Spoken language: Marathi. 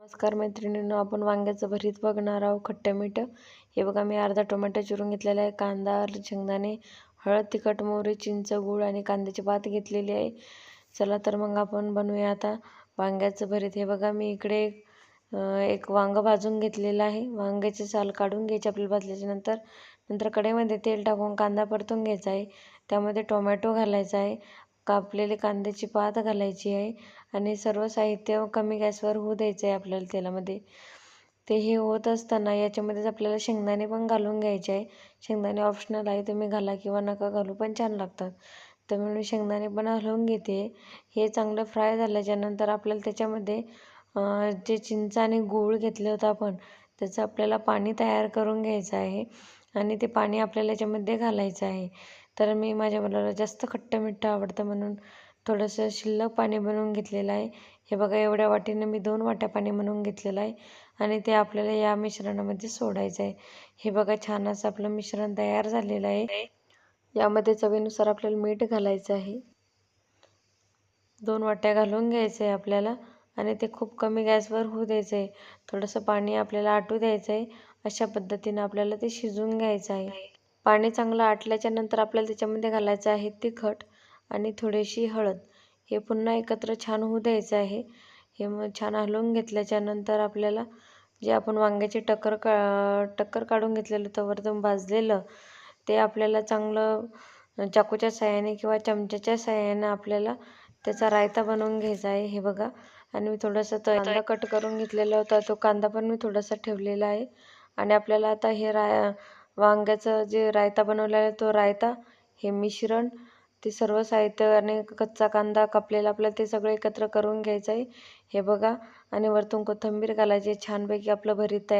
नमस्कार मैत्रिणींनो आपण वांग्याचं भरीत बघणार आहोत खट्टे मीठ. हे बघा मी अर्धा टोमॅटो चिरून घेतलेला आहे कांदा शेंगदाणे हळद तिखट मोहरी चिंच गूळ आणि कांद्याची पात घेतलेली आहे. चला तर मग आपण बनवूया आता वांग्याचं भरीत. हे बघा मी इकडे एक वांगं भाजून घेतलेलं आहे. वांग्याची साल काढून घ्यायची आपल्याला भाजल्याच्यानंतर नंतर कढईमध्ये तेल टाकून कांदा परतून घ्यायचा आहे. त्यामध्ये टोमॅटो घालायचा आहे. कापलेले कांद्याची पात घालायची आहे आणि सर्व साहित्य कमी गॅसवर होऊ द्यायचं आहे आपल्याला तेलामध्ये. ते हे होत असताना याच्यामध्येच आपल्याला शेंगदाणे पण घालून घ्यायचे आहे. शेंगदाणे ऑप्शनल आहे तुम्ही घाला किंवा नका घालू पण छान लागतात. तर म्हणून शेंगदाणे पण हलवून घेते. हे चांगलं फ्राय झाल्याच्यानंतर आपल्याला त्याच्यामध्ये जे चिंच आणि गूळ घेतलं होतं आपण त्याचं आपल्याला पाणी तयार करून घ्यायचं आहे. आणि ते पाणी आपल्याला याच्यामध्ये घालायचं आहे. तर मी माझ्या मुलाला जास्त खट्ट मिठ्ठ आवडतं म्हणून थोडंसं शिल्लक पाणी बनवून घेतलेलं आहे. हे बघा एवढ्या वाटीनं मी दोन वाट्या पाणी बनवून घेतलेलं आहे आणि ते आपल्याला या मिश्रणामध्ये सोडायचं आहे. हे बघा छान असं आपलं मिश्रण तयार झालेलं आहे. यामध्ये चवीनुसार आपल्याला मीठ घालायचं आहे. दोन वाट्या घालून घ्यायचं आहे आपल्याला आणि ते खूप कमी गॅसवर होऊ द्यायचं आहे. थोडंसं पाणी आपल्याला आटू द्यायचं आहे. अशा पद्धतीनं आपल्याला ते शिजवून घ्यायचं आहे. पाणी चांगलं आटल्याच्या नंतर आपल्याला त्याच्यामध्ये घालायचं आहे तिखट आणि थोडीशी हळद. हे पुन्हा एकत्र छान होऊ द्यायचं आहे. हे मग छान हलवून घेतल्याच्यानंतर आपल्याला जे आपण वांग्याचे टक्कर का टक्कर काढून घेतलेलं होतं वरतून भाजलेलं ते आपल्याला चांगलं चाकूच्या साह्याने किंवा चमच्याच्या साह्याने आपल्याला त्याचा रायता बनवून घ्यायचा आहे. हे बघा. आणि मी थोडासा कांदा कट करून घेतलेला होता. तो कांदा पण मी थोडासा ठेवलेला आहे. आणि आपल्याला आता हे राय वांग्याचं जे रायता बनवलेला आहे तो रायता हे मिश्रण ते सर्व साहित्य आणि कच्चा कांदा कापलेला आपल्याला ते सगळं एकत्र करून घ्यायचं आहे. हे बघा. आणि वरतून कोथिंबीर घालायची छानपैकी आपलं भरीत तयार